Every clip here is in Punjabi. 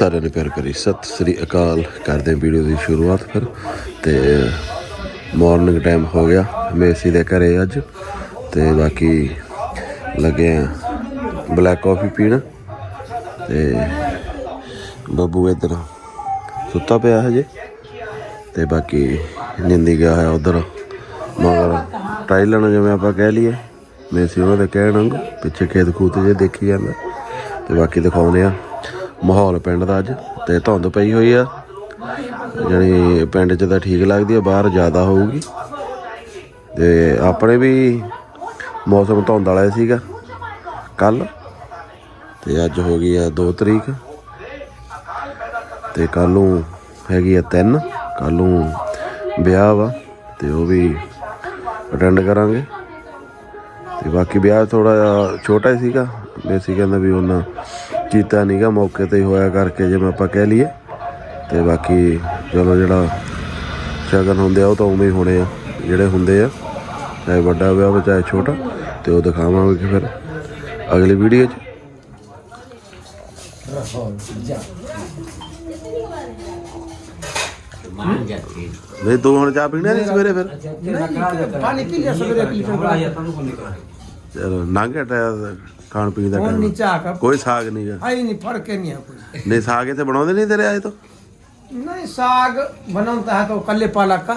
ਸਾਰਿਆਂ ਨੂੰ ਪਿਆਰ ਕਰੀ ਸਤਿ ਸ੍ਰੀ ਅਕਾਲ। ਕਰਦੇ ਹਾਂ ਵੀਡੀਓ ਦੀ ਸ਼ੁਰੂਆਤ ਫਿਰ ਤੇ ਮਾਰਨਿੰਗ ਟਾਈਮ ਹੋ ਗਿਆ। ਮੇਸੀ ਦੇ ਘਰੇ ਅੱਜ ਤੇ ਬਾਕੀ ਲੱਗੇ ਆ ਬਲੈਕ ਕਾਫੀ ਪੀਣ। ਤੇ ਬੱਬੂ ਇੱਧਰ ਸੁੱਤਾ ਪਿਆ ਹਜੇ। ਤੇ ਬਾਕੀ ਨਿੰਦੀ ਗਿਆ ਹੋਇਆ ਉਧਰ। ਮਗਰ ਟਾਈਲਨ ਜਿਵੇਂ ਆਪਾਂ ਕਹਿ ਲਈਏ। ਮੇਸੀ ਉਹਨਾਂ ਦੇ ਕਹਿਣ ਵਾਂਗੂ, ਪਿੱਛੇ ਖੇਤ ਖੂਤ ਜੇ ਦੇਖੀ ਜਾਂਦਾ। ਤੇ ਬਾਕੀ ਦਿਖਾਉਂਦੇ ਆ ਮਾਹੌਲ ਪਿੰਡ ਦਾ ਅੱਜ ਤੇ ਧੁੰਦ ਪਈ ਹੋਈ ਆ। ਜਾਣੀ ਪਿੰਡ 'ਚ ਤਾਂ ਠੀਕ ਲੱਗਦੀ ਆ, ਬਾਹਰ ਜ਼ਿਆਦਾ ਹੋਊਗੀ। ਤੇ ਆਪਣੇ ਵੀ ਮੌਸਮ ਧੁੰਦ ਵਾਲਾ ਸੀਗਾ ਕੱਲ। ਤੇ ਅੱਜ ਹੋ ਗਈ ਆ 2 ਤਰੀਕ। ਤੇ ਕੱਲ ਨੂੰ ਹੈਗੀ ਆ 3 ਕੱਲ ਨੂੰ ਵਿਆਹ ਵਾ ਤੇ ਉਹ ਵੀ ਅਟੈਂਡ ਕਰਾਂਗੇ। ਤੇ ਬਾਕੀ ਵਿਆਹ ਥੋੜਾ ਜਿਹਾ ਛੋਟਾ ਹੀ ਸੀਗਾ। ਬੇਸੀ ਕਹਿੰਦਾ ਵੀ ਉਹਨਾਂ ਚੀਤਾ ਨਹੀਂਗਾ ਮੌਕੇ ਤੇ ਹੋਇਆ ਕਰਕੇ ਜਿਵੇਂ ਆਪਾਂ ਕਹਿ ਲਈਏ ਤੇ ਬਾਕੀ ਚਲੋ ਜਿਹੜਾ ਸ਼ਗਨ ਹੁੰਦੇ ਆ ਉਹ ਤਾਂ ਉਵੇਂ ਹੀ ਹੋਣੇ ਆ ਜਿਹੜੇ ਹੁੰਦੇ ਆ ਚਾਹੇ ਵੱਡਾ ਵਿਆਹ ਹੋਵੇ ਚਾਹੇ ਛੋਟਾ ਤੇ ਉਹ ਦਿਖਾਵਾਂਗੇ ਫਿਰ ਅਗਲੀ ਵੀਡੀਓ 'ਚ ਨਹੀਂ ਦੋ ਹੁਣ ਚਾਹ ਪੀਣਾ ਨਹੀਂ ਸਵੇਰੇ ਫਿਰ ਪਾਣੀ ਪੀ ਲਿਆ ਸਵੇਰੇ ਪੀ ਲਿਆ ਚਲੋ ਨੰਗ ਟਾਇਆ ਖਾਣ ਪੀਣ ਦਾ कौन ਟਾਈਮ नीचे आकर ਕੋਈ ਸਾਗ ਨਹੀਂਗਾ आई नहीं फर्क है नहीं है कोई ਨਹੀਂ ਸਾਗ ਇੱਥੇ ਬਣਾਉਂਦੇ ਨਹੀਂ ਤੇਰੇ ਆਏ ਤੋਂ नहीं साग बनाता है तो कल्ले पालक का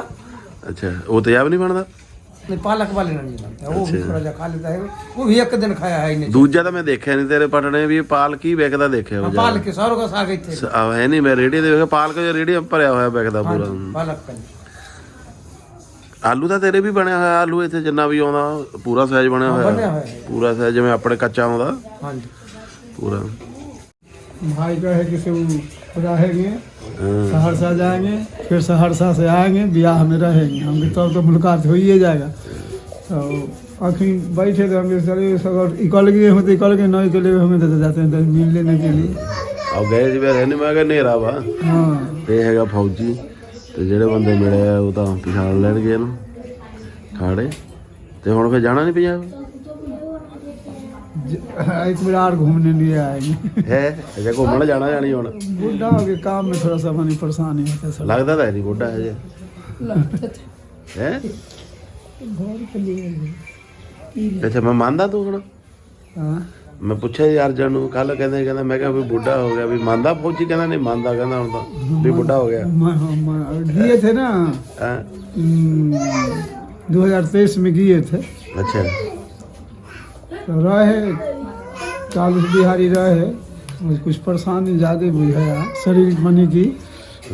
ਅੱਛਾ ਉਹ ਤੇਜ਼ਾਬ ਨਹੀਂ ਬਣਦਾ नहीं पालक वाले नहीं बनता है वो भी अच्छा। थोड़ा जा खा लेता है वो भी एक दिन खाया है ही नहीं ਦੂਜਾ ਤਾਂ ਮੈਂ ਦੇਖਿਆ ਨਹੀਂ ਤੇਰੇ ਪਟਣੇ ਵੀ ਪਾਲਕ ਹੀ ਵਿਕਦਾ ਦੇਖਿਆ ਵਾ पाल के सौरों का साग ही थे ਸ- ਆਹ ਹੈ ਨਹੀਂ ਮੈਂ ਰੇੜੀ ਦੇ ਵੇਖਿਆ ਪਾਲਕ ਜੋ ਰੇੜੀ ਭਰਿਆ ਹੋਇਆ ਵਿਕਦਾ ਪੂਰਾ पालक का ਆਲੂ ਤਾਂ ਤੇਰੇ ਵੀ ਬਣਿਆ ਹੋਇਆ ਆਲੂ ਇੱਥੇ ਜਿੰਨਾ ਵੀ ਆਉਂਦਾ ਪੂਰਾ ਸਾਈਜ਼ ਬਣਿਆ बने ਹੋਇਆ हुए हैं ਪੂਰਾ ਸਾਈਜ਼ ਜਿਵੇਂ ਆਪਣੇ ਕੱਚਾ ਆਉਂਦਾ हाँ जी ਪੂਰਾ भाई का है कि से वो रहेंगे ਹਾਂ। सहरसा जाएंगे फिर सहरसा से आएंगे ब्याह में रहेंगे हम तब तो मुलाकात हो ही जाएगा तो अखी बैठे थे हम चले अगर इकल गए हो तो इकल गए नहीं इकले होंगे तो जाते हैं तो मिल लेने के लिए ਆਹ ਗਏ ਸੀ ਵੇ ਨਹੀਂ ਮੈਂ ਕਿਹਾ ਹਨੇਰਾ ਵਾ हाँ ਇਹ ਹੈਗਾ ਫੌਜੀ ਤੇ ਜਿਹੜੇ ਬੰਦੇ ਮਿਲੇ ਆ ਉਹ ਤਾਂ ਪਛਾਣ ਲੈਣਗੇ ਇਹਨੂੰ ਖਾੜੇ ਤੇ ਹੁਣ ਫਿਰ ਜਾਣਾ ਨਹੀਂ ਪੰਜਾਬ ज- एक बार और घूमने लिए आएंगे ਹੈ ਅਜੇ ਘੁੰਮਣ ਜਾਣਾ ਜਾਣੀ ਹੁਣ बुढ़ा के काम में थोड़ा सा हमारी परेशानी होता है सब ਲੱਗਦਾ ਤਾਂ ਨਹੀਂ ਬੁੱਢਾ ਹਜੇ ਹੈ ਅੱਛਾ ਮੈਂ ਮੰਨਦਾ ਤੂੰ ਹੁਣ हाँ ਮੈਂ ਪੁੱਛਿਆ ਯਾਰ ਅਰਜਨ ਨੂੰ ਕੱਲ ਕਹਿੰਦੇ ਕਹਿੰਦਾ ਮੈਂ ਕਿਹਾ ਵੀ ਬੁੱਢਾ ਹੋ ਗਿਆ ਵੀ ਮੰਨਦਾ ਫੌਜੀ ਕਹਿੰਦਾ ਨਹੀਂ ਮੰਨਦਾ ਕਹਿੰਦਾ ਹੁਣ ਤਾਂ ਵੀ ਬੁੱਢਾ ਹੋ ਗਿਆ म- म- दिए थे ना ਹੈਂ? दो हजार तेईस में दिए थे ਅੱਛਾ तो रहे चालीस बिहारी रहे और कुछ परेशानी ज़्यादा बुझाया शरीर बने की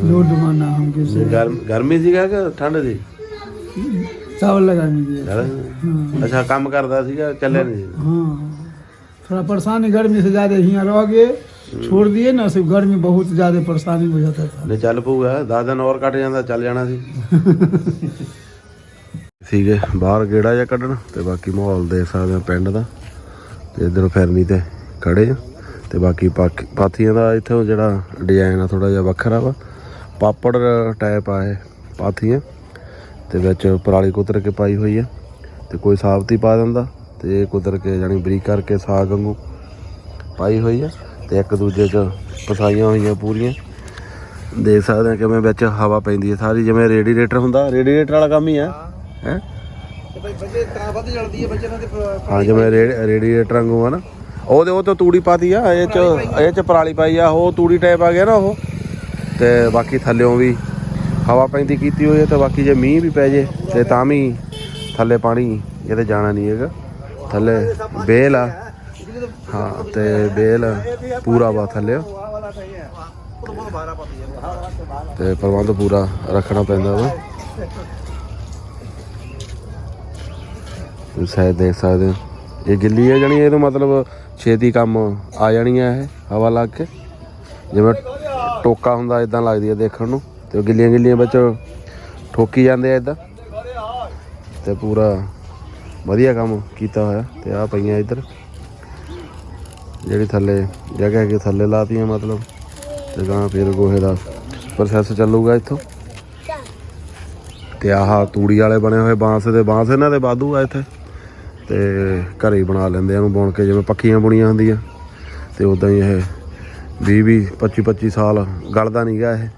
लोड माना हमके से ਗਰਮ ਗਰਮੀ ਸੀਗਾ ਕਿ ਠੰਡ ਸੀ चावल लगाने दिए ਗਰਮ? ਅੱਛਾ ਕੰਮ ਕਰਦਾ ਸੀਗਾ ਚੱਲਿਆ ਨਹੀਂ ਸੀ हाँ थोड़ा परेशानी गर्मी से ज़्यादा यहाँ रह गए छोड़ दिए ना सिर्फ गर्मी बहुत ज़्यादा परेशानी बुझाता था ਨੇ ਚੱਲ ਪਊਗਾ 10 ਦਿਨ ਹੋਰ ਕੱਟ ਜਾਂਦਾ ਚੱਲ ਜਾਣਾ ਸੀ ਸੀਗੇ ਬਾਹਰ ਗੇੜਾ ਜਾਂ ਕੱਢਣ ਤੇ ਬਾਕੀ ਮਾਹੌਲ ਦੇਖ ਸਕਦੇ ਆ ਪਿੰਡ ਦਾ ਤੇ ਇਧਰ ਫਿਰਨੀ ਤੇ ਖੜੇ ਆ ਤੇ ਬਾਕੀ ਪਾਕ- ਪਾਥੀਆਂ ਦਾ ਇੱਥੇ ਜਿਹੜਾ ਡਿਜ਼ਾਈਨ ਆ ਥੋੜਾ ਜਿਹਾ ਵੱਖਰਾ ਵਾ ਪਾਪੜ ਟਾਈਪ ਆ ਇਹ ਪਾਥੀਆਂ ਤੇ ਵਿੱਚ ਪਰਾਲੀ ਕੁਤਰ ਕੇ ਪਾਈ ਹੋਈ ਆ ਤੇ ਕੋਈ ਸਾਬਤੀ ਪਾ ਦਿੰਦਾ ਤੇ ਕੁਦਰ ਕੇ ਜਾਨੀ ਬਰੀਕ ਕਰਕੇ ਸਾਗ ਵਾਂਗੂ ਪਾਈ ਹੋਈ ਆ ਤੇ ਇੱਕ ਦੂਜੇ 'ਚ ਪਸਾਈਆਂ ਹੋਈਆਂ ਪੂਰੀਆਂ। ਦੇਖ ਸਕਦੇ ਆ ਕਿਵੇਂ ਵਿੱਚ ਹਵਾ ਪੈਂਦੀ ਹੈ ਸਾਰੀ ਜਿਵੇਂ ਰੇਡੀਏਟਰ ਹੁੰਦਾ ਰੇਡੀਏਟਰ ਵਾਲਾ ਕੰਮ ਹੀ ਹੈ? ਹੈ ਬੱਚੇ ਤਾਂ ਵੱਧ ਹਾਂ ਜਿਵੇਂ ਰੇਡੀਏਟਰ ਵਾਂਗੂ ਆ ਨਾ। ਉਹ ਉਹਦੇ ਉਹ ਤੋਂ ਤੂੜੀ ਪਾਤੀ ਆ ਇਹ ਚ ਇਹ ਚ ਪਰਾਲੀ ਪਾਈ ਆ ਉਹ ਤੂੜੀ ਟਾਈਪ ਆ ਗਿਆ ਨਾ ਉਹ। ਤੇ ਬਾਕੀ ਥੱਲਿਓਂ ਵੀ ਹਵਾ ਪੈਂਦੀ ਕੀਤੀ ਹੋਈ ਹੈ ਤੇ ਬਾਕੀ ਜੇ ਮੀਂਹ ਵੀ ਪੈ ਜੇ ਤੇ ਤਾਂ ਵੀ ਥੱਲੇ ਪਾਣੀ ਇਹਦੇ ਜਾਣਾ ਨਹੀਂ ਹੈਗਾ। ਥੱਲੇ ਬੇਲ ਆ। ਹਾਂ, ਤੇ ਬੇਲ ਪੂਰਾ ਵਾ ਥੱਲੇ। ਤੇ ਪ੍ਰਬੰਧ ਪੂਰਾ ਰੱਖਣਾ ਪੈਂਦਾ ਵਾ। ਤੁਸੀਂ ਸ਼ਾਇਦ ਦੇਖ ਸਕਦੇ ਹੋ। ਇਹ ਗਿੱਲੀ ਹੈ ਜਾਣੀ ਤੋਂ ਮਤਲਬ ਛੇਤੀ ਕੰਮ ਆ ਜਾਣੀ ਹੈ ਇਹ, ਹਵਾ ਲੱਗ ਕੇ। ਜਿਵੇਂ ਟੋਕਾ ਹੁੰਦਾ ਇਦਾਂ ਲੱਗਦੀ ਹੈ ਦੇਖਣ ਨੂੰ। ਤੇ ਉਹ ਗਿੱਲੀਆਂ ਗਿੱਲੀਆਂ ਵਿੱਚ ਠੋਕੀ ਜਾਂਦੇ ਆ ਇਦਾਂ ਤੇ ਪੂਰਾ ਵਧੀਆ ਕੰਮ ਕੀਤਾ ਹੋਇਆ ਤੇ ਆ ਪਈਆਂ ਇੱਧਰ। ਜਿਹੜੀ ਥੱਲੇ ਜਗ੍ਹਾ ਕਿ ਥੱਲੇ ਲਾਤੀਆਂ ਮਤਲਬ। ਤੇ ਗਾਂ ਫਿਰ ਗੋਹੇ ਦਾ ਪ੍ਰੋਸੈਸ ਚੱਲੂਗਾ ਇੱਥੋਂ। ਤੇ ਆਹ ਤੂੜੀ ਵਾਲੇ ਬਣੇ ਹੋਏ ਬਾਂਸ ਦੇ, ਬਾਂਸ ਇਹਨਾਂ ਦੇ ਵਾਧੂ ਆ ਇੱਥੇ। ਤੇ ਘਰੇ ਹੀ ਬਣਾ ਲੈਂਦੇ ਆ ਇਹਨੂੰ ਬੁਣ ਕੇ, ਜਿਵੇਂ ਪੱਖੀਆਂ ਬੁਣੀਆਂ ਹੁੰਦੀਆਂ। ਤੇ ਉਦਾਂ ਹੀ ਇਹ 20 20 25 25 ਸਾਲ ਗਲਦਾ ਨਹੀਂ ਗਿਆ ਇਹ।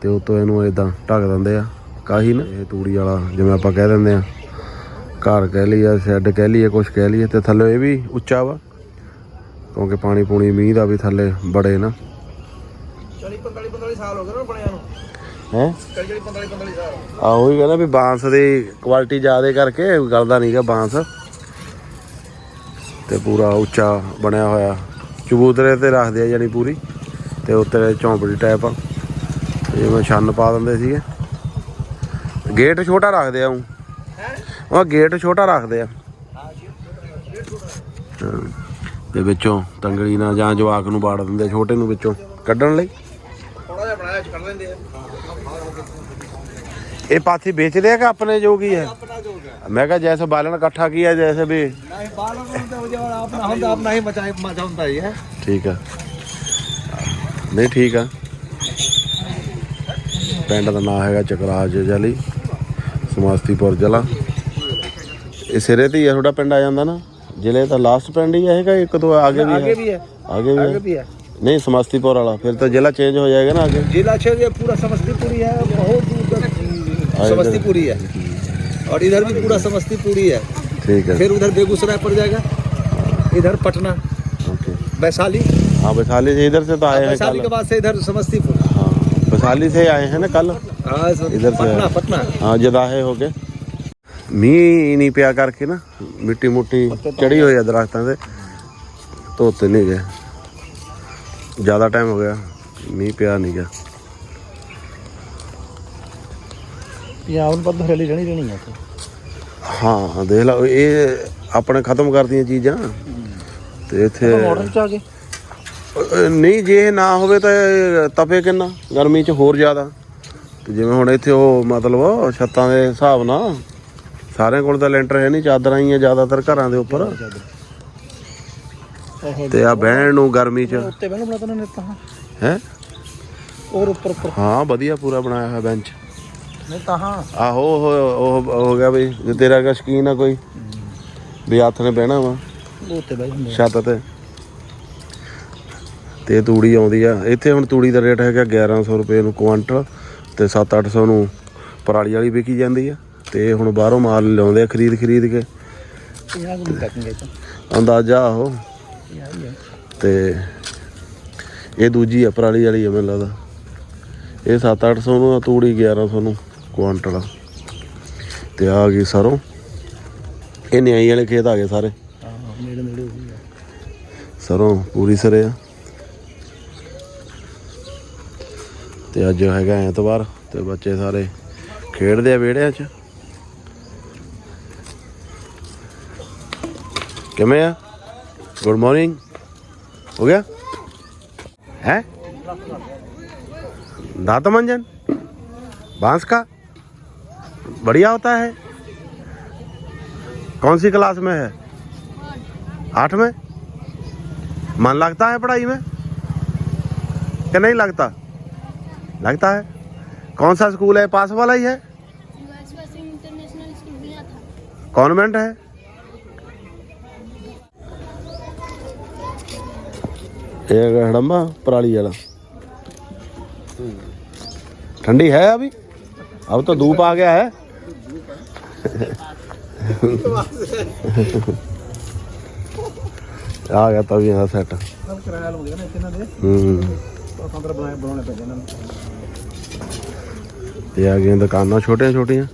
ਤੇ ਉਤੋਂ ਇਹਨੂੰ ਇਦਾਂ ਢੱਕ ਦਿੰਦੇ ਆ। ਕਾਹੀ ਨਾ, ਇਹ ਤੂੜੀ ਵਾਲਾ ਜਿਵੇਂ ਆਪਾਂ ਕਹਿ ਦਿੰਦੇ ਆ। ਘਰ ਕਹਿ ਲਈਏ ਸ਼ੈੱਡ ਕਹਿ ਲਈਏ ਕੁਝ ਕਹਿ ਲਈਏ ਤੇ ਥੱਲੇ ਇਹ ਵੀ ਉੱਚਾ ਵਾ। ਕਿਉਂਕਿ ਪਾਣੀ ਪੂਣੀ ਮੀਂਹ ਦਾ ਵੀ ਥੱਲੇ ਬੜੇ ਨਾ। 40 45 45 ਸਾਲ ਹੋ ਗਏ ਨਾ ਬਣਿਆ ਨੂੰ। ਹੈ? 40 45 45 ਸਾਲ। ਆ ਉਹੀ ਕਹਿੰਦਾ ਵੀ ਬਾਂਸ ਦੀ ਕੁਆਲਿਟੀ ਜ਼ਿਆਦੇ ਕਰਕੇ ਗਲਦਾ ਨਹੀਂਗਾ ਬਾਂਸ। ਤੇ ਪੂਰਾ ਉੱਚਾ ਬਣਿਆ ਹੋਇਆ। ਚਬੂਤਰੇ ਤੇ ਰੱਖਦੇ ਆ ਜਾਨੀ ਪੂਰੀ। ਤੇ ਉੱਤੇ ਝੌਂਪੜੀ ਟਾਈਪ ਆ। ਜਿਵੇਂ ਛੰਨ ਪਾ ਦਿੰਦੇ ਸੀਗੇ। ਗੇਟ ਛੋਟਾ ਰੱਖਦੇ ਆ ਉਹ ਉਹ ਗੇਟ ਛੋਟਾ ਰੱਖਦੇ ਆ। ਤੇ ਵਿੱਚੋਂ ਤੰਗੜੀ ਨਾਲ ਜਾਂ ਜਵਾਕ ਨੂੰ ਬਾੜ ਦਿੰਦੇ ਛੋਟੇ ਨੂੰ ਵਿੱਚੋਂ। ਕੱਢਣ ਲਈ? ਥੋੜਾ ਜਿਹਾ ਬਣਾਇਆ ਚ ਕਰ ਲੈਂਦੇ ਆ। ਇਹ ਪਾਥੀ ਵੇਚਦੇ ਆ ਕਿ ਆਪਣੇ ਜੋਗੀ ਹੈ ਮੈਂ ਕਿਹਾ ਜੈਸੇ ਬਾਲਣ ਇਕੱਠਾ ਕੀਤਾ ਜੈਸੇ ਵੀ ਨਹੀਂ ਬਾਲਾਂ ਨੂੰ ਤਾਂ ਜੋ ਆਪਣਾ ਹੁੰਦਾ ਆਪਣਾ ਹੀ ਮਚਾਈ ਮਚਾ ਹੁੰਦਾ ਹੀ ਹੈ ਠੀਕ ਆ। ਨਹੀਂ ਠੀਕ ਆ। ਪਿੰਡ ਦਾ ਨਾਮ ਹੈਗਾ ਚਕਰਾਜ ਜਲੀ ਸਮਾਸਤੀਪੁਰ ਜ਼ਿਲ੍ਹਾ। ਇਹ ਸਿਰੇ ਤੇ ਹੀ ਆ ਤੁਹਾਡਾ ਪਿੰਡ ਆ ਜਾਂਦਾ ਨਾ ਜ਼ਿਲ੍ਹੇ ਦਾ ਲਾਸਟ ਪਿੰਡ ਹੀ ਹੈਗਾ ਇੱਕ ਤੋਂ ਆਗੇ ਵੀ आगे ਹੈ भी है ਆਗੇ ਵੀ आगे ਹੈ भी है ਨਹੀਂ ਸਮਸਤੀਪੁਰ ਵਾਲਾ ਫਿਰ ਤਾਂ ਜ਼ਿਲ੍ਹਾ ਚੇਂਜ ਹੋ ਜਾਏਗਾ ਨਾ ਅੱਗੇ जिला क्षेत्र ये पूरा समस्तीपुरी है बहुत दूर तक समस्तीपुरी है और इधर भी पूरा समस्तीपुरी है ਠੀਕ ਹੈ फिर उधर बेगूसराय पड़ जाएगा इधर पटना ओके वैशाली हाँ वैशाली से इधर से तो आए हैं वैशाली कल के बाद से इधर समस्तीपुर हाँ वैशाली से आए हैं ना कल हाँ सर, इधर से पटना है। पटना ਹਾਂ ਜਦਾਹੇ ਹੋ ਗਏ ਮੀਂਹ ਨਹੀਂ ਪਿਆ ਕਰਕੇ ਨਾ ਮਿੱਟੀ ਮੋਟੀ ਚੜੀ ਹੋਈ ਆ ਦਰਖਤਾਂ ਤੇ। ਧੋਤੇ ਨਹੀਂ ਗਏ। ਜ਼ਿਆਦਾ ਟਾਈਮ ਹੋ ਗਿਆ ਮੀਂਹ ਪਿਆ ਨਹੀਂ ਗਿਆ। ਪੰਜਾਬ ਨੂੰ ਪੱਧਰ ਹਲੇ ਰਹਿਣੀ ਰਹਿਣੀ ਤੇ ਹਾਂ ਦੇਖ ਲਓ ਇਹ ਆਪਣੇ ਖਤਮ ਕਰਦੀਆਂ ਚੀਜ਼ਾਂ। ਤੇ ਇੱਥੇ ਨਹੀਂ ਜੇ ਨਾ ਹੋਵੇ ਤਾਂ ਤਪੇ ਕਿੰਨਾ? ਗਰਮੀ ਚ ਹੋਰ ਜ਼ਿਆਦਾ। ਤੇ ਜਿਵੇਂ ਹੁਣ ਇੱਥੇ ਉਹ ਮਤਲਬ ਛੱਤਾਂ ਦੇ ਹਿਸਾਬ ਨਾਲ ਸਾਰਿਆਂ ਕੋਲ ਤਾਂ ਲੈਂਟਰ ਹੈ ਨਹੀਂ ਚਾਦਰਾਂ ਹੀ ਆ ਜ਼ਿਆਦਾਤਰ ਘਰਾਂ ਦੇ ਉੱਪਰ। ਤੇ ਆ ਬਹਿਣ ਨੂੰ ਗਰਮੀ ਚ। ਹੈ? ਔਰ ਉੱਪਰ ਉੱਪਰ। ਹਾਂ ਵਧੀਆ ਪੂਰਾ ਬਣਾਇਆ ਹੋਇਆ ਬੈਂਚ। ਨਹੀਂ ਤਾਂ ਆਹੋ ਉਹ ਉਹ ਹੋ ਗਿਆ ਬਈ ਤੇਰਾ ਕਾ ਸ਼ਕੀਨ ਆ ਕੋਈ ਵੀ ਹੱਥ ਨੇ ਬਹਿਣਾ ਵਾ। ਉੱਤੇ ਬਹਿ ਛੱਤ ਤੇ। ਤੇ ਤੂੜੀ ਆਉਂਦੀ ਆ। ਇੱਥੇ ਹੁਣ ਤੂੜੀ ਦਾ ਰੇਟ ਹੈਗਾ 1100 ਰੁਪਏ ਨੂੰ ਕੁਆਂਟਲ ਤੇ 7-800 ਨੂੰ ਪਰਾਲੀ ਵਾਲੀ ਵਿਕੀ ਜਾਂਦੀ ਆ। ਤੇ ਹੁਣ ਬਾਹਰੋਂ ਮਾਲ ਲਿਆਉਂਦੇ ਆ ਖਰੀਦ ਖਰੀਦ ਕੇ। ਅੰਦਾਜ਼ਾ ਉਹ। ਤੇ ਇਹ ਦੂਜੀ ਆ ਪਰਾਲੀ ਵਾਲੀ ਆ ਮੈਨੂੰ ਲੱਗਦਾ। ਇਹ 7-800 ਨੂੰ ਆ, ਤੂੜੀ 1100 ਨੂੰ ਕੁਆਂਟਲ ਆ। ਤੇ ਆ ਗਈ ਸਰੋਂ। ਇਹ ਨਿਆਈ ਵਾਲੇ ਖੇਤ ਆ ਗਏ ਸਾਰੇ। ਸਰੋਂ ਪੂਰੀ ਸਰੇ ਆ। ਤੇ ਅੱਜ ਹੈਗਾ ਐਤਵਾਰ ਤੇ ਬੱਚੇ ਸਾਰੇ ਖੇਡਦੇ ਆ ਵਿਹੜਿਆਂ 'ਚ। जमैया गुड मॉर्निंग हो गया है दाता मंजन? बाँस का? बढ़िया होता है। कौन सी क्लास में है? आठ में? मन लगता है पढ़ाई में? क्या नहीं लगता? लगता है। कौन सा स्कूल है? पास वाला ही है? कॉन्वेंट है? एक हड़म्बा पराली वाला ठंडी है अभी अब तो धूप आ गया है आ गया तभी यहाँ सेट अब किराया लोगे ना इतना दे हम्म तो संतर बनाए बनाने पे देना ਤੇ ਆ ਗਈਆਂ ਦੁਕਾਨਾਂ ਛੋਟੀਆਂ ਛੋਟੀਆਂ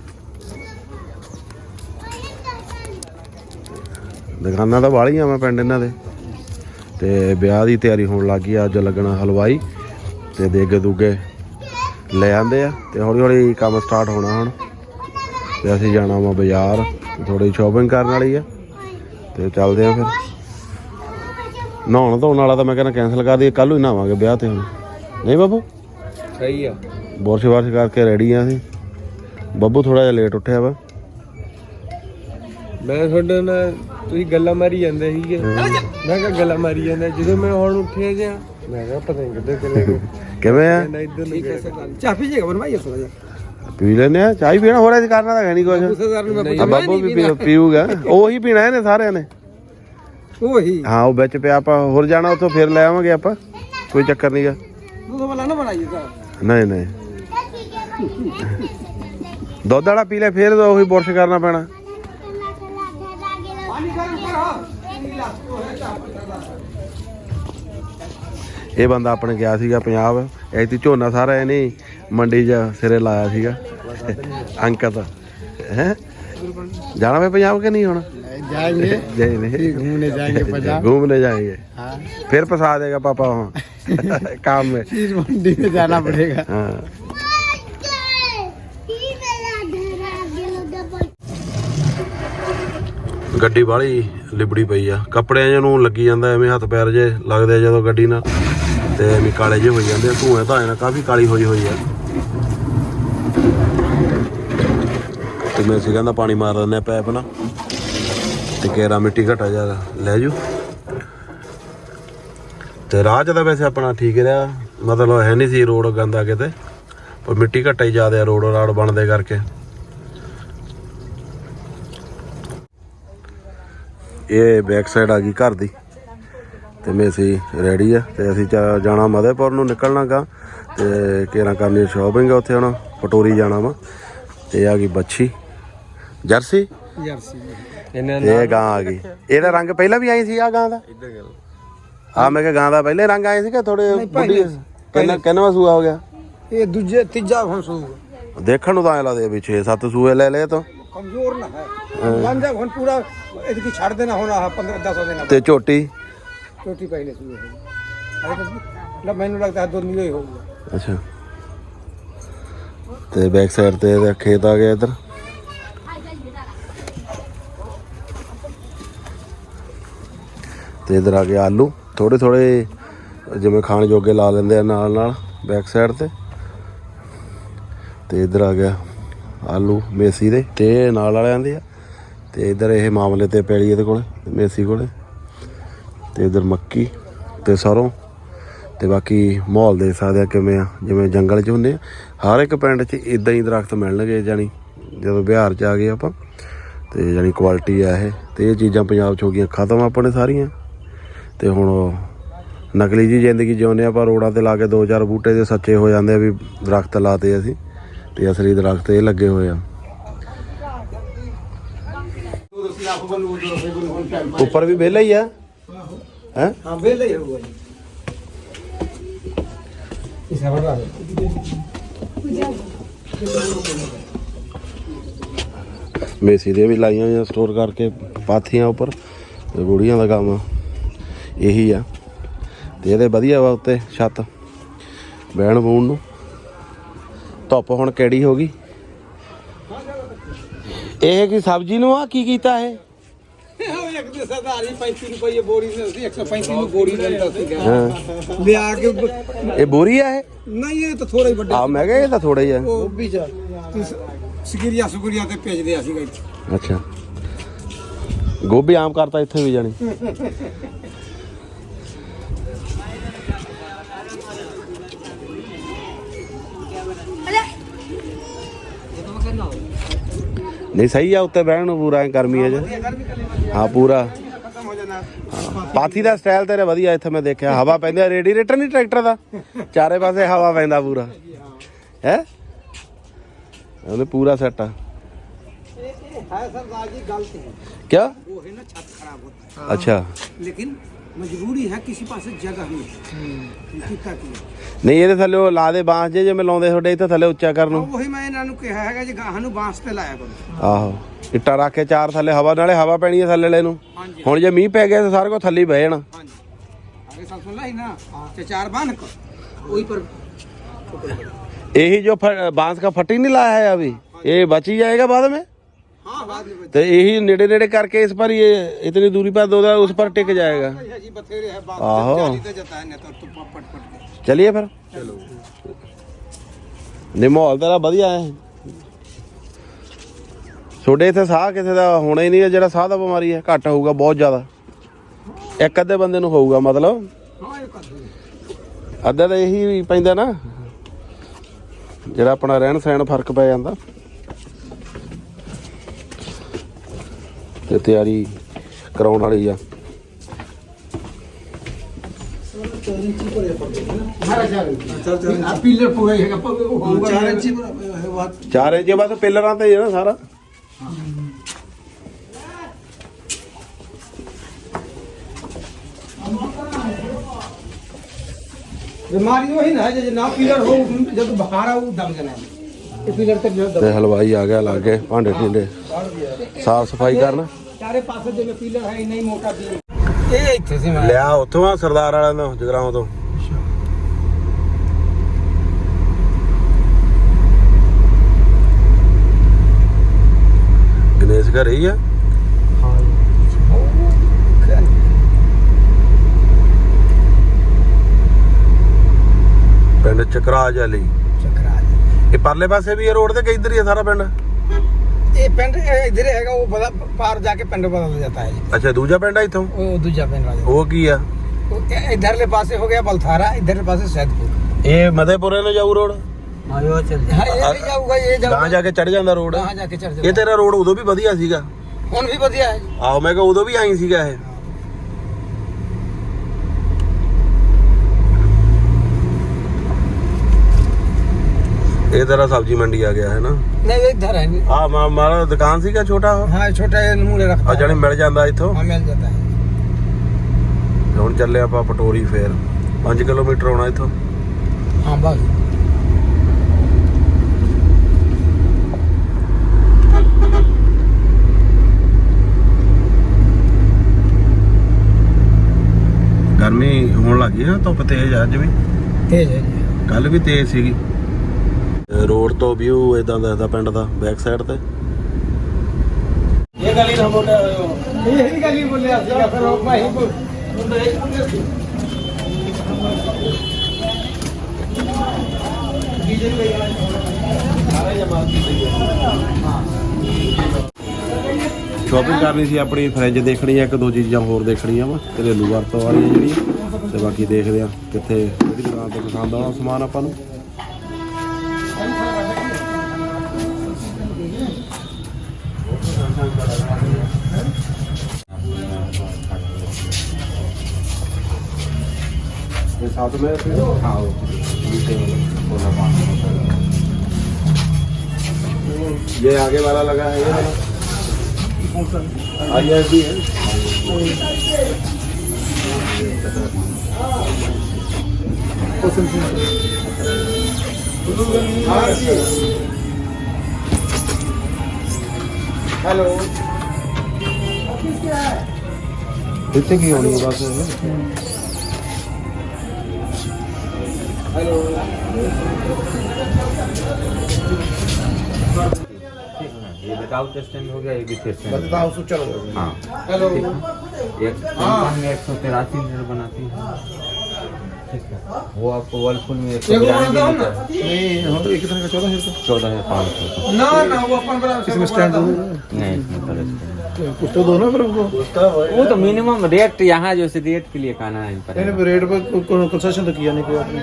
ਦੁਕਾਨਾਂ ਤਾਂ ਵਾਲੀਆਂ ਮੈਂ ਪਿੰਡ ਇਹਨਾਂ ਦੇ ਤੇ ਵਿਆਹ ਦੀ ਤਿਆਰੀ ਹੋਣ ਲੱਗ ਲੱਗੀ ਅੱਜ ਲੱਗਣਾ ਹਲਵਾਈ ਤੇ ਦੇਗੇ ਦੂਗੇ ਲੈ ਆਂਦੇ ਆ ਤੇ ਹੌਲੀ ਹੌਲੀ ਕੰਮ ਸਟਾਰਟ ਹੋਣਾ ਹੁਣ। ਤੇ ਅਸੀਂ ਜਾਣਾ ਵਾ ਬਾਜ਼ਾਰ ਥੋੜੀ ਸ਼ਾਪਿੰਗ ਕਰਨ ਵਾਲੀ ਆ। ਤੇ ਚੱਲਦੇ ਆ ਫਿਰ। ਨਹਾਉਣ ਧੋਣ ਵਾਲਾ ਤਾਂ ਮੈਂ ਕਹਿੰਦਾ ਕੈਨਸਲ ਕਰ ਦਈਏ ਕੱਲ ਹੀ ਨਹਾਵਾਂਗੇ ਵਿਆਹ ਤੇ ਹੁਣ। ਨਹੀਂ ਬਾਬੂ? ਸਹੀ ਆ। ਬੋਰਸ਼ ਬਾਰਸ਼ ਕਰਕੇ ਰੈਡੀ ਆ ਅਸੀਂ। ਬੱਬੂ ਥੋੜਾ ਜਿਹਾ ਲੇਟ ਉੱਠਿਆ ਵਾ। ਮੈਂ ਤੁਹਾਡੇ ਨਾਲ ਤੁਸੀਂ ਗੱਲਾਂ ਮਾਰੀ ਜਾਂਦੇ ਸੀਗੇ। ਮੈਂ ਕਿਹਾ ਗੱਲਾਂ ਮਾਰੀ ਜਾਂਦੇ ਜਦੋਂ ਮੈਂ ਹੁਣ ਉੱਠਿਆ ਜਿਆ ਮੈਂ ਕਿਹਾ ਪਤਾ ਨਹੀਂ ਕਿੱਧਰ ਚਲੇ ਗਏ। ਕਿਵੇਂ ਆ? ਨਾ ਇੱਧਰ ਨੂੰ ਗਏ। ਚਾਹ ਪੀਜੇਗਾ ਬਣਵਾਈਏ ਥੋੜਾ ਜਿਹਾ ਪੀ ਲੈਨੇ ਆ। ਚਾਹ ਪੀਣਾ ਹੋਰ ਇਹ ਕਰਨਾ ਤਾਂ ਹੈ ਨਹੀਂ ਕੁਝ ਉਸੇ ਸਾਰਨ ਵੀ ਪੀਊਗਾ। ਉਹੀ ਪੀਣਾ ਇਹਨੇ ਸਾਰਿਆਂ ਨੇ। ਉਹੀ। ਹਾਂ ਉਹ ਵਿੱਚ ਪਿਆ ਆਪਾਂ ਹੋਰ ਜਾਣਾ ਉੱਥੋਂ ਫਿਰ ਲੈ ਆਵਾਂਗੇ ਆਪਾਂ। ਕੋਈ ਚੱਕਰ ਨਹੀਂਗਾ ਤੂੰ ਤਾਂ ਬਲਾ ਨਾ ਬਣਾਈਏ ਤਾਂ। ਨਹੀਂ ਨਹੀਂ। ਦੁੱਧ ਵਾਲਾ ਪੀ ਲੈ ਫਿਰ ਉਹੀ ਬੁਰਸ਼ ਕਰਨਾ ਪੈਣਾ। ਇਹ ਬੰਦਾ ਆਪਣੇ ਗਿਆ ਸੀਗਾ ਪੰਜਾਬ ਐਤੀ ਝੋਨਾ ਸਾਰਾ ਇਹਨੇ ਮੰਡੀ 'ਚ ਸਿਰੇ ਲਾਇਆ ਸੀਗਾ ਅੰਕਤ ਹੈ ਜਾਣਾ ਵੇ ਪੰਜਾਬ ਕਿ ਨਹੀਂ ਹੁਣ जाएंगे ਨਹੀਂ ਨਹੀਂ घूमने जाएंगे पंजाब घूमने जाएंगे हाँ फिर फंसा देगा पापा वहाँ काम में चीज मंडी में जाना पड़ेगा हाँ ਗੱਡੀ ਵਾਲੀ ਲਿਬੜੀ ਪਈ ਆ। ਕੱਪੜਿਆਂ ਜਿਹੇ ਨੂੰ ਲੱਗੀ ਜਾਂਦਾ, ਐਵੇਂ ਹੱਥ ਪੈਰ ਜੇ ਲੱਗਦੇ ਆ ਜਦੋਂ ਗੱਡੀ ਨਾਲ। ਤੇ ਐਵੇਂ ਕਾਲੇ ਜਿਹੇ ਹੋ ਜਾਂਦੇ ਆ। ਧੂਏ ਧਾਏ ਨਾਲ ਕਾਫੀ ਕਾਲੀ ਹੋਈ ਹੋਈ ਆ। ਤੇ ਮੈਂ ਸੀ ਕਹਿੰਦਾ ਪਾਣੀ ਮਾਰ ਦਿੰਦੇ ਆ ਪੈਪ ਨਾਲ। ਤੇ ਕੇਰਾ ਮਿੱਟੀ ਘਟਾ ਜਾ ਲੈ ਜੂ। ਤੇ ਰਾਹ ਚ ਤਾਂ ਵੈਸੇ ਆਪਣਾ ਠੀਕ ਰਿਹਾ। ਮਤਲਬ ਹੈ ਨਹੀਂ ਸੀ ਰੋਡ ਗੰਦਾ ਕਿਤੇ। ਪਰ ਮਿੱਟੀ ਘਟਾ ਹੀ ਜ਼ਿਆਦਾ ਆ ਰੋਡ ਰਾੜ ਬਣਦੇ ਕਰਕੇ। ਇਹ ਬੈਕ ਸਾਈਡ ਆ ਗਈ ਘਰ ਦੀ। ਤੇ ਮੇਸੀ ਰੈਡੀ ਆ। ਤੇ ਅਸੀਂ ਜਾਣਾ ਮਦੇਪੁਰ ਨੂੰ ਨਿਕਲਣਾਗਾ ਤੇ ਕੇਰਾਂ ਕਰਨੀ ਸ਼ਾਪਿੰਗ ਉੱਥੇ ਹੁਣ ਪਟੋਰੀ ਜਾਣਾ ਵਾ। ਤੇ ਆ ਗਈ ਬੱਛੀ ਜਰਸੀ? ਜਰਸੀ। ਇਹ ਗਾਂ ਆ ਗਈ। ਇਹਦਾ ਰੰਗ ਪਹਿਲਾਂ ਵੀ ਆਈ ਸੀ ਆ ਗਾਂ ਦਾ? ਇੱਧਰ ਗੱਲ ਮੈਂ ਕਿਹਾ ਗਾਂ ਦਾ ਪਹਿਲੇ ਰੰਗ ਆਏ ਸੀ ਕਿ ਥੋੜੇ ਬੁੱਢੀ? ਕਿੰਨਾ ਕਿੰਨਾ ਸੂਆ ਹੋ ਗਿਆ? ਇਹ ਦੂਜੇ ਤੀਜਾ ਹੁਣ ਸੂਆ। ਦੇਖਣ ਨੂੰ ਤਾਂ ਐ ਲੱਗਦਾ ਵੀ 6-7 ਸੂਏ ਲੈ ਲਏ ਤਾਂ। ਕਮਜ਼ੋਰ ਨਾ ਹੈ। है गंजा घन पूरा इसकी छाड़ देना होना है पंद्रह दस देना ਤੇ ਝੋਟੀ चोटी पहले शुरू है अरे तो मतलब मैंने लगता है दो मिलो ही होगा ਅੱਛਾ ਤੇ ਬੈਕ ਸਾਈਡ ਤੇ ਇਹਦਾ ਖੇਤ ਆ ਗਿਆ ਇੱਧਰ ਤੇ ਇੱਧਰ ਆ ਗਿਆ ਆਲੂ ਥੋੜੇ ਥੋੜੇ ਜਿਵੇਂ ਖਾਣ ਜੋਗੇ ਲਾ ਲੈਂਦੇ ਆ ਨਾਲ ਨਾਲ ਬੈਕ ਸਾਈਡ ਤੇ ਤੇ ਇੱਧਰ ਆ ਗਿਆ ਆਲੂ ਮੇਸੀ ਦੇ ਤੇ ਇਹ ਨਾਲ ਵਾਲਿਆਂ ਦੇ ਆ ਤੇ ਇੱਧਰ ਇਹ ਮਾਮਲੇ ਤੇ ਪੈਲੀ ਇਹਦੇ ਕੋਲ ਮੇਸੀ ਕੋਲ, ਤੇ ਇੱਧਰ ਮੱਕੀ ਤੇ ਸਰੋਂ, ਤੇ ਬਾਕੀ ਮਾਹੌਲ ਦੇਖ ਸਕਦੇ ਆ ਕਿਵੇਂ ਆ, ਜਿਵੇਂ ਜੰਗਲ 'ਚ ਹੁੰਦੇ ਆ। ਹਰ ਇੱਕ ਪਿੰਡ 'ਚ ਇਦਾਂ ਹੀ ਦਰਖਤ ਮਿਲਣਗੇ ਜਾਨੀ ਜਦੋਂ ਬਿਹਾਰ 'ਚ ਆ ਗਏ ਆਪਾਂ, ਤੇ ਜਾਨੀ ਕੁਆਲਿਟੀ ਆ ਇਹ। ਤੇ ਇਹ ਚੀਜ਼ਾਂ ਪੰਜਾਬ 'ਚ ਹੋ ਗਈਆਂ, ਖਤਮ ਆਪਣੇ ਸਾਰੀਆਂ। ਤੇ ਹੁਣ ਨਕਲੀ ਜੀ ਜ਼ਿੰਦਗੀ ਜਿਉਂਦੇ ਆ ਪਰ ਰੋਡਾਂ ਤੇ ਲਾ ਕੇ ਦੋ ਚਾਰ ਬੂਟੇ ਦੇ ਸੱਚੇ ਹੋ ਜਾਂਦੇ ਆ ਵੀ ਦਰਖਤ ਲਾਤੇ ਅਸੀਂ, ਤੇ ਅਸਲੀ ਦਰਖਤ ਇਹ ਲੱਗੇ ਹੋਏ ਆ। ਉੱਪਰ ਵੀ ਵਿਹਲਾ ਹੀ ਆ। ਹਾਂ? ਵਿਹਲਾ ਹੀ ਹੋਊਗਾ ਜੀ। ਮੇਸੀ ਦੇ ਵੀ ਲਾਈਆਂ ਹੋਈਆਂ ਸਟੋਰ ਕਰਕੇ ਪਾਥੀਆਂ ਉੱਪਰ ਤੇ ਗੋੜੀਆਂ ਦਾ ਕੰਮ ਇਹੀ ਆ। ਤੇ ਇਹਦੇ ਵਧੀਆ ਵਾ ਉੱਤੇ ਛੱਤ ਬਹਿਣ ਬੂਣ ਨੂੰ। ਧੁੱਪ ਹੁਣ ਕਿਹੜੀ ਹੋ ਗਈ? ਇਹ ਕੀ ਸਬਜ਼ੀ ਨੂੰ ਆ? ਕੀ ਕੀਤਾ ਇਹ? ਇਹ ਬੋਰੀ ਆ ਨਹੀਂ ਇਹ ਤਾਂ ਥੋੜਾ ਹੀ ਵੱਡਾ। ਆ ਮੈਂ ਕਿਹਾ ਇਹ ਤਾਂ ਥੋੜਾ ਹੀ ਆ। ਉਹ ਵੀ ਜਾ। ਸਕਰੀਆ ਸਕਰੀਆ ਤੇ ਭੇਜਦੇ ਆ ਸੀਗਾ ਇੱਥੇ। ਅੱਛਾ। ਗੋਭੀ ਆਮ ਕਰਤਾ ਇੱਥੇ ਵੀ ਜਾਣੀ। ਨਹੀਂ ਸਹੀ ਆ ਉੱਤੇ ਬਹਿਣ ਨੂੰ ਪੂਰਾ ਐਂ ਗਰਮੀ ਹੈ ਜੇ ਹਾਂ ਪੂਰਾ खत्म हो जाना ਹਾਂ। ਪਾਥੀ ਦਾ ਸਟਾਈਲ ਤੇਰੇ ਵਧੀਆ ਇੱਥੇ ਮੈਂ ਦੇਖਿਆ ਹਵਾ ਪੈਂਦੀ ਆ ਰੇਡੀਏਟਰ ਨਹੀਂ ਟਰੈਕਟਰ ਦਾ ਚਾਰੇ ਪਾਸੇ ਹਵਾ ਪੈਂਦਾ ਪੂਰਾ ਹੈ ਉਹਦੇ ਪੂਰਾ ਸੈੱਟ ਆ है सरदार जी गलत है ਕਿਆ वो है ना छत खराब होता ਅੱਛਾ है लेकिन ਮਜਬੂਰੀ ਹੈ ਕਿਸੇ ਪਾਸੇ ਜਗ੍ਹਾ ਨਹੀਂ। ਕੀਤਾ ਕੀ ਨਹੀਂ ਇਹਦੇ ਥੱਲੇ ਉਹ ਲਾ ਦੇ ਬਾਂਸ ਜੇ ਜਿਵੇਂ ਲਾਉਂਦੇ ਤੁਹਾਡੇ ਇੱਥੇ ਥੱਲੇ ਉੱਚਾ ਕਰਨ ਨੂੰ। ਉਹੀ ਮੈਂ ਇਹਨਾਂ ਨੂੰ ਕਿਹਾ ਹੈਗਾ ਜੀ ਨੂੰ ਬਾਂਸ ਤੇ ਲਾਇਆ ਕਰੋ। ਆਹੋ। ਇੱਟਾਂ ਰੱਖ ਕੇ ਚਾਰ ਥੱਲੇ ਹਵਾ ਨਾਲੇ ਹਵਾ ਪੈਣੀ ਹੈ ਥੱਲੇ ਲੈ ਨੂੰ ਹੁਣ ਜੇ ਮੀਂਹ ਪੈ ਗਿਆ ਤਾਂ ਸਾਰੇ ਕੋ ਥੱਲੇ ਹੀ ਬਹਿ ਜਾਣਾ। ਹਾਂਜੀ। ਅਗੇ ਸਭ ਸੁਣ ਲਈ ਨਾ ਤੇ ਚਾਰ ਬਾਂਹ ਕੋ। ਉਹੀ ਪਰ ਇਹੀ ਜੋ ਬਾਂਸ ਦਾ ਫੱਟੀ ਨਹੀਂ ਲਾਇਆ ਹੈ ਅਭੀ ਇਹ ਬਚ ਹੀ ਜਾਏਗਾ ਬਾਅਦ ਵਿੱਚ? तो यही नेड़े नेड़े करके इस पर ये इतनी दूरी पर दो उस पर टिक जाएगा है जी बथेरे है बांस आहो। जाली तो जाता है ना तो तू पट पट के चलिए फिर ਨਹੀਂ ਮਾਹੌਲ ਤੇਰਾ ਵਧੀਆ ਹੈ ਛੋਡੇ ਇੱਥੇ ਸਾਹ ਕਿਸੇ ਦਾ ਹੋਣਾ ਹੀ ਨਹੀਂ ਹੈ ਜਿਹੜਾ ਸਾਹ ਦਾ ਬਿਮਾਰੀ ਹੈ ਘੱਟ ਹੋਊਗਾ ਬਹੁਤ ਜ਼ਿਆਦਾ ਇੱਕ ਅੱਧੇ ਬੰਦੇ ਨੂੰ ਹੋਊਗਾ ਮਤਲਬ हाँ ये कर दो ਅੱਧਾ ਤਾਂ ਇਹੀ ਪੈਂਦਾ ਨਾ ਜਿਹੜਾ ਆਪਣਾ ਰਹਿਣ ਸਹਿਣ ਫਰਕ ਪੈ ਜਾਂਦਾ ਤੇ ਤਿਆਰੀ ਕਰਾਉਣ ਵਾਲੀ ਆ। ਚਾਰੇ ਜੇ ਬਸ ਪਿਲਰਾਂ ਤੇ ਹੈ ਨਾ ਸਾਰਾ। ਬਿਮਾਰੀ ਹੋਈ ਨਾ ਜੇ ਨਾ ਪਿਲਰ ਹੋ ਜਦ ਬਹਾਰ ਆਉ ਦਮ ਜਾਣਾ ਇਹ ਪਿਲਰ ਤੇ ਤੇ ਹਲਵਾਈ ਆ ਗਿਆ ਲਾਗੇ ਭਾਂਡੇ ਢਿੰਡੇ ਸਾਫ਼ ਸਫ਼ਾਈ ਕਰਨਾ। ਚਾਰੇ ਪਾਸੇ ਜਿਵੇਂ ਪੀਲਰ ਹੈ ਨਹੀਂ ਮੋਟਾ ਇਹ ਇੱਥੇ ਸੀ ਮੈਂ। ਲਿਆ ਉੱਥੋਂ ਆ ਸਰਦਾਰ ਪਿੰਡ ਚਕਰਾਜ ਵਾਲੀ। ਇਹ ਪਰਲੇ ਪਾਸੇ ਵੀ ਇਹ ਰੋਡ ਤੇ ਕਿੱਧਰ ਹੀ ਆ ਸਾਰਾ ਪਿੰਡ? ਇਹ ਪਿੰਡ ਇਧਰ ਹੈਗਾ ਉਹ ਪਾਰ ਜਾ ਕੇ ਪਿੰਡ ਬਦਲ ਜਾਂਦਾ ਹੈ ਅੱਛਾ ਦੂਜਾ ਪਿੰਡ ਆ ਇੱਥੋਂ? ਉਹ ਦੂਜਾ ਪਿੰਡ ਆ ਉਹ ਕੀ ਆ? ਇਧਰਲੇ ਪਾਸੇ ਹੋ ਗਿਆ ਬਲਥਾਰਾ ਇਧਰਲੇ ਪਾਸੇ ਸੈਦਪੁਰ। ਇਹ ਮਦੇਪੁਰੇ ਨੂੰ ਜਾਊ ਰੋਡ? ਮਾਇਓ ਚੱਲ ਜਾ ਇਹ ਜਾਊਗਾ ਇਹ ਜਾਊਗਾ। ਗਾਂ ਜਾ ਕੇ ਚੜ ਜਾਂਦਾ ਰੋਡ? ਗਾਂ ਜਾ ਕੇ ਚੜ ਜਾਂਦਾ। ਇਹ ਤੇਰਾ ਰੋਡ ਉਦੋਂ ਵੀ ਵਧੀਆ ਸੀਗਾ। ਹੁਣ ਵੀ ਵਧੀਆ ਹੈ ਆਹੋ ਮੈਂ ਕਿਹਾ ਉਦੋਂ ਵੀ ਆਈ ਸੀਗਾ ਇਹ ਤੇਰਾ ਸਬਜ਼ੀ ਮੰਡੀ ਆ ਗਿਆ ਹੈ ਨਾ नहीं ये इधर है ਆ ਮਾਰਾ ਦੁਕਾਨ ਸੀਗਾ ਛੋਟਾ हाँ छोटा ये नमूने रखता ਆ ਜਾਨੀ ਮਿਲ ਜਾਂਦਾ ਇੱਥੋਂ हाँ मिल जाता है ਹੁਣ ਚੱਲੇ ਆਪਾਂ ਪਟੋਰੀ ਫੇਰ 5 ਕਿਲੋਮੀਟਰ ਆਉਣਾ ਇੱਥੋਂ हाँ बस ਗਰਮੀ ਹੋਣ ਲੱਗੀ ਨਾ ਧੁੱਪ ਤੇਜ਼ ਆ ਅੱਜ ਵੀ तेज है जी ਕੱਲ ਵੀ ਤੇਜ਼ ਸੀਗੀ ਰੋਡ ਤੋਂ ਵਿਊ ਇਦਾਂ ਦਾ ਦਾ ਪਿੰਡ ਦਾ ਬੈਕ ਸਾਈਡ ਤੇ। ਇਹ ਗਲੀ ਦਾ ਮੋਟਾ ਇਹ ਹੀ ਗਲੀ ਬੋਲਿਆ ਸੀਗਾ ਫਿਰ ਉਹ ਭਾਈ ਡੀਜ਼ਲ ਲੈ ਆਇਆ ਸਾਰਾ ਜਮਾਤ ਦੀ ਹਾਂ। ਸ਼ਾਪਿੰਗ ਕਰਨੀ ਸੀ ਆਪਣੀ ਫਰਿੱਜ ਦੇਖਣੀ ਆ ਇੱਕ ਦੋ ਚੀਜ਼ਾਂ ਹੋਰ ਦੇਖਣੀਆਂ ਵਾ ਘਰੇਲੂ ਵਰਤੋਂ ਵਾਲੀ ਜਿਹੜੀ ਤੇ ਬਾਕੀ ਦੇਖਦੇ ਆ ਕਿੱਥੇ ਕਿਹੜੀ ਦੁਕਾਨ ਤੋਂ ਪਸੰਦ ਆਉਣਾ ਸਮਾਨ ਆਪਾਂ ਨੂੰ। साथ में हाँ ये आगे वाला लगा है, ये वाला। आई एस डी है हाँ हेलो। कितने की होनी है बात? हेलो। ये बताओ स्टैंड हो गया ये भी स्टैंड बताओ सो चलो हाँ। हेलो। एक में एक सौ तिरासी लीटर बनाती है। ठीक है। वो आपको वर्लपुल में एक सौ नहीं तो एक तरह का चौदह है पाँच सौ। ना ना वो अपन बड़ा इसमें स्टैंड नहीं इसमें तो stand कुछ तो दो ना फिर हमको। वो तो मिनिमम रेट यहाँ जो रेट के लिए कहना है। रेट पर कंसेशन तो किया नहीं कोई आपने।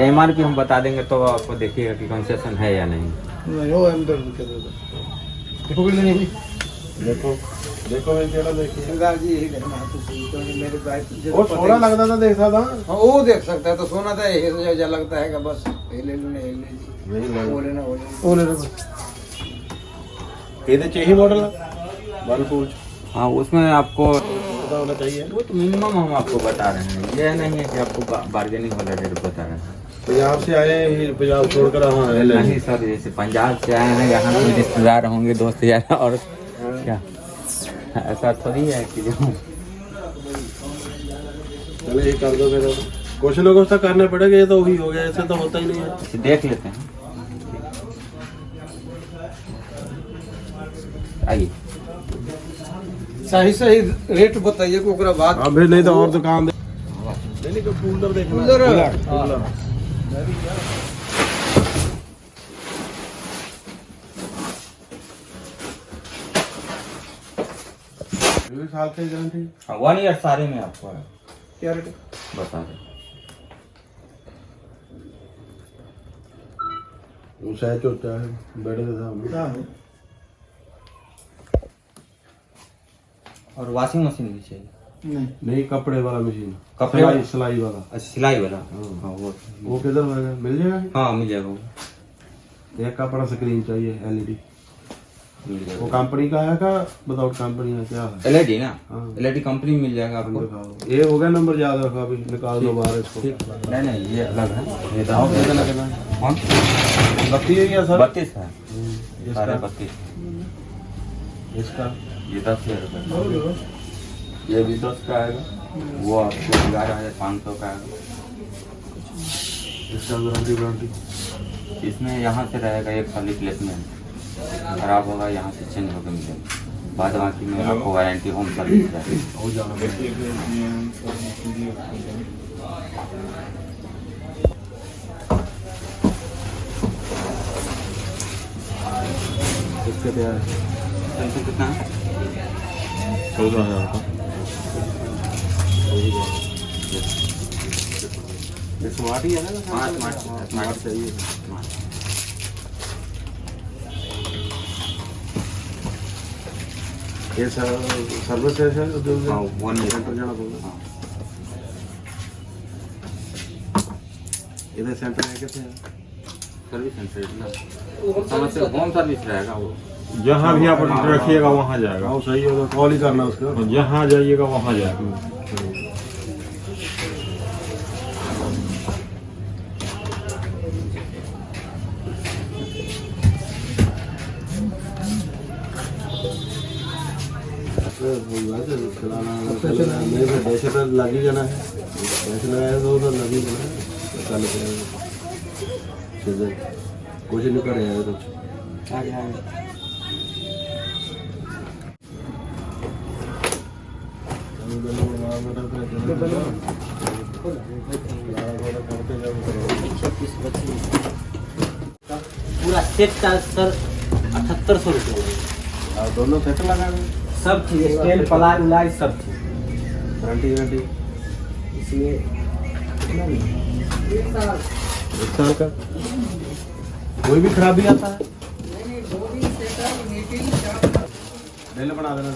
एम आर पी हम बता देंगे तो आपको देखिएगा कि कंसेशन है या नहीं नहीं वो अंदर के दे दो देखो कि नहीं ਦੇਖੋ ਦੇਖੋ ਇਹ ਕਿਹੜਾ ਦੇਖੀ सरदार जी यही देखना है तो तो मेरे भाई ਉਹ ਸੋਹਣਾ ਲੱਗਦਾ ਤਾਂ ਦੇਖ ਸਕਦਾ हाँ वो देख सकता है तो सोना था यही से जो लगता है कि बस ये ले लो नहीं ये ले लो ਨਹੀਂ ਲੱਗ वो लेना वो लेना वो ले लो बस ਇਹਦੇ ਚ ਇਹੀ ਮਾਡਲ ਵਰਲਪੂਲ ਚ हाँ उसमें आपको ਪਤਾ ਹੋਣਾ ਚਾਹੀਏ वो तो मिनिमम हम आपको बता रहे हैं ये नहीं है कि आपको बार्गेनिंग वाला रेट बता रहे हैं पंजाब से आए हैं पंजाब छोड़कर हाँ। नहीं सर जैसे पंजाब से आए हैं यहाँ पे रिश्तेदार होंगे दोस्त यार और क्या? ऐसा थोड़ी है कि जो चलो ये कर दो फिर कुछ कुछ तो करना पड़ेगा ये तो वही हो गया ऐसे तो होता ही नहीं है। देख लेते हैं। आइए। सही सही रेट बताइए को ओकरा बाद हाँ नहीं तो और दुकान दे नहीं नहीं कोई कूलर देखना। कूलर? साल की गारंटी वन ईयर सारे में आपको है। क्या रेट बता दें। सहज होता है बेड़े के सामने। और वॉशिंग मशीन भी चाहिए। नहीं नहीं कपड़े वाला मशीन कपड़े सिलाई, सिलाई वाला अच्छा सिलाई वाला हाँ वो वो किधर होगा मिल जाएगा हाँ मिल जाएगा एक कपड़ा स्क्रीन चाहिए एलईडी वो कंपनी का है का विदाउट कंपनी का क्या है एलईडी ना एलईडी कंपनी मिल जाएगा आपको ये हो गया नंबर याद रखो अभी निकाल दो बाहर इसको नहीं नहीं ये अलग है ये दाव कितना लगेगा कौन बत्तीस है क्या सर बत्तीस है सारे बत्तीस इसका ये दस हजार रुपये ये भी दस का आएगा वो आपको ग्यारह हज़ार पाँच सौ का आएगा। इसका गारंटी वारंटी इसमें यहाँ से रहेगा एक साल रिप्लेसमेंट खराब होगा यहाँ से चेंज होकर मिलेगा। बाद बाकी में आपको वारंटी होम सर्विस रहेगी हो। क्या है। कितना है चौदह हज़ार का। स्मार्ट ही है ना हाँ स्मार्ट स्मार्ट चाहिए ये सर्विस है सर जो हाँ वन सेंटर जाना पड़ेगा हाँ इधर सेंटर है कैसे सर्विस सेंटर होम सर्विस रहेगा वो जहाँ भी आप रखिएगा वहाँ जाएगा हाँ सही होगा कॉल ही करना उसका जहाँ जाइएगा वहाँ जाएगा लग ही जाना है। पैसे लगाया तो लग ही जाना है। कल पे कुछ नहीं घर आया तो पूरा सेट का सर अठहत्तर सौ रुपये। हाँ, दोनों सेट लगा सब चीज़ स्टेल प्लाई उलाई सब चीज़ गारंटी गारंटी इसमें एक साल का कोई भी खराबी आता है बिल बना देना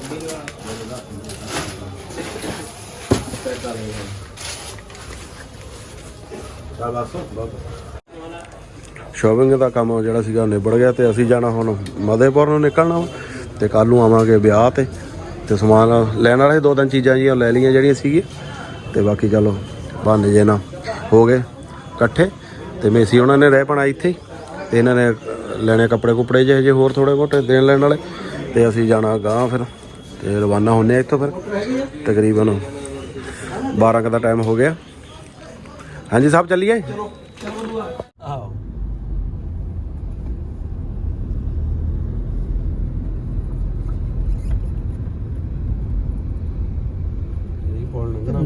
ਸ਼ੋਪਿੰਗ ਦਾ ਕੰਮ ਜਿਹੜਾ ਸੀਗਾ ਨਿਬੜ ਗਿਆ ਤੇ ਅਸੀਂ ਜਾਣਾ ਹੁਣ ਮਧੇਪੁਰ ਨੂੰ ਨਿਕਲਣਾ ਵਾ ਤੇ ਕੱਲ ਨੂੰ ਆਵਾਂਗੇ ਵਿਆਹ ਤੇ ਤੇ ਸਮਾਨ ਲੈਣ ਵਾਲੇ ਦੋ ਤਿੰਨ ਚੀਜ਼ਾਂ ਜੀਆਂ ਲੈ ਲਈਆਂ ਜਿਹੜੀਆਂ ਸੀਗੀਆਂ, ਤੇ ਬਾਕੀ ਚਲੋ ਬੰਦ ਜੇ ਨਾ ਹੋ ਗਏ ਇਕੱਠੇ। ਤੇ ਮੇਸੀ ਉਹਨਾਂ ਨੇ ਰਹਿ ਪਣਾ ਇੱਥੇ ਹੀ, ਤੇ ਇਹਨਾਂ ਨੇ ਲੈਣੇ ਕੱਪੜੇ ਕੁਪੜੇ ਜਿਹੇ ਜੇ ਹੋਰ ਥੋੜੇ ਬਹੁਤੇ ਦੇਣ ਲੈਣ ਵਾਲੇ, ਤੇ ਅਸੀਂ ਜਾਣਾ ਗਾਂ ਫਿਰ, ਤੇ ਰਵਾਨਾ ਹੁੰਨੇ ਆ ਇੱਥੋਂ ਫਿਰ। ਤਕਰੀਬਨ 12 ਕੁ ਦਾ ਟਾਈਮ ਹੋ ਗਿਆ। ਹਾਂਜੀ ਸਾਹਿਬ ਚੱਲੀਏ?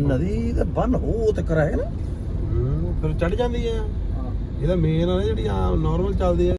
ਨਦੀ ਤੇ ਬੰਨ ਹੋ ਤੇ ਕਰਾਏ ਨਾ। ਫਿਰ ਚੜ ਜਾਂਦੀ ਆ। ਇਹਦਾ ਮੇਨ ਆ ਜਿਹੜੀ ਆ ਨਾਰਮਲ ਚੱਲਦੀ ਆ।